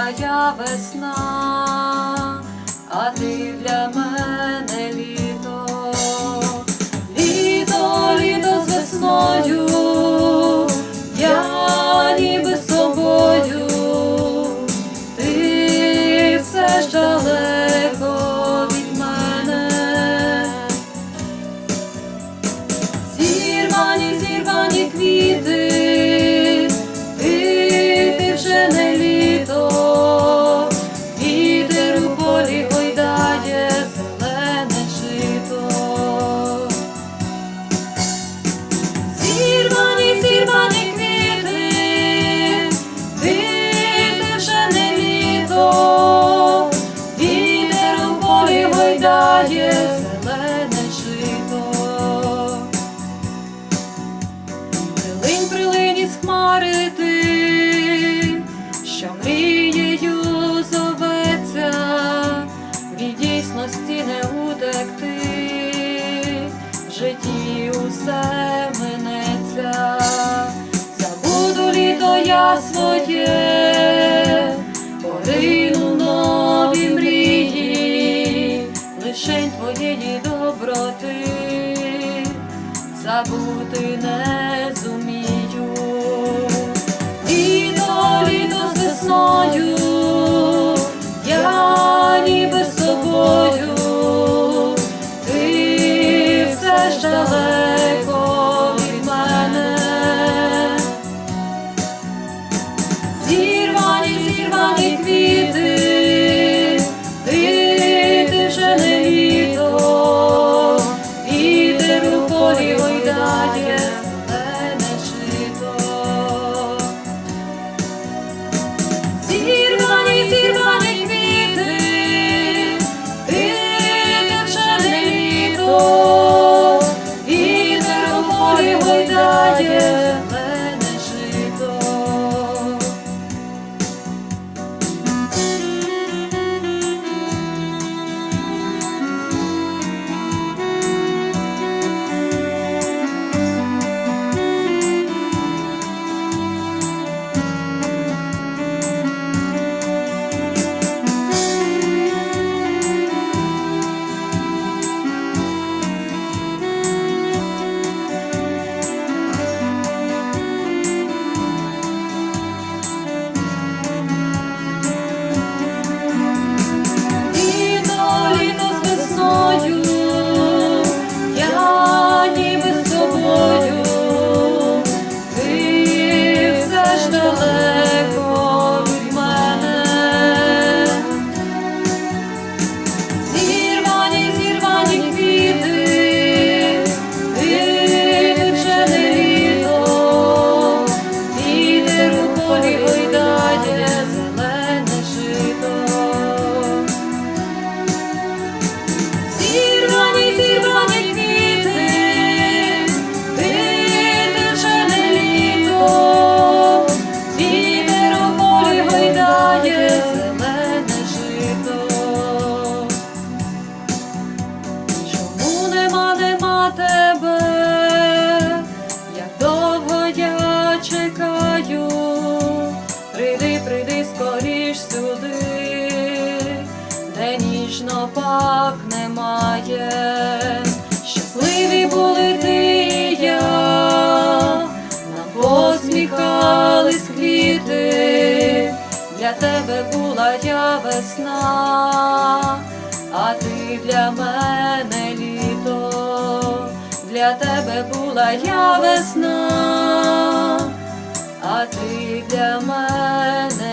я весна, а ти для мене літо, літо, літо з весною, я ніби з тобою, ти все ж далеко від мене. Зірвані, зірвані квіти, прилинь із хмари ти, що мрією зоветься, від дійсності не утекти, в житті усе минеться, забуду літо я своє, порину нові мрії, лишень твоєї доброти. Забути ніжно пахне має, щасливі були ти і я, нам посміхались квіти, для тебе була я весна, а ти для мене літо, для тебе була я весна, а ти для мене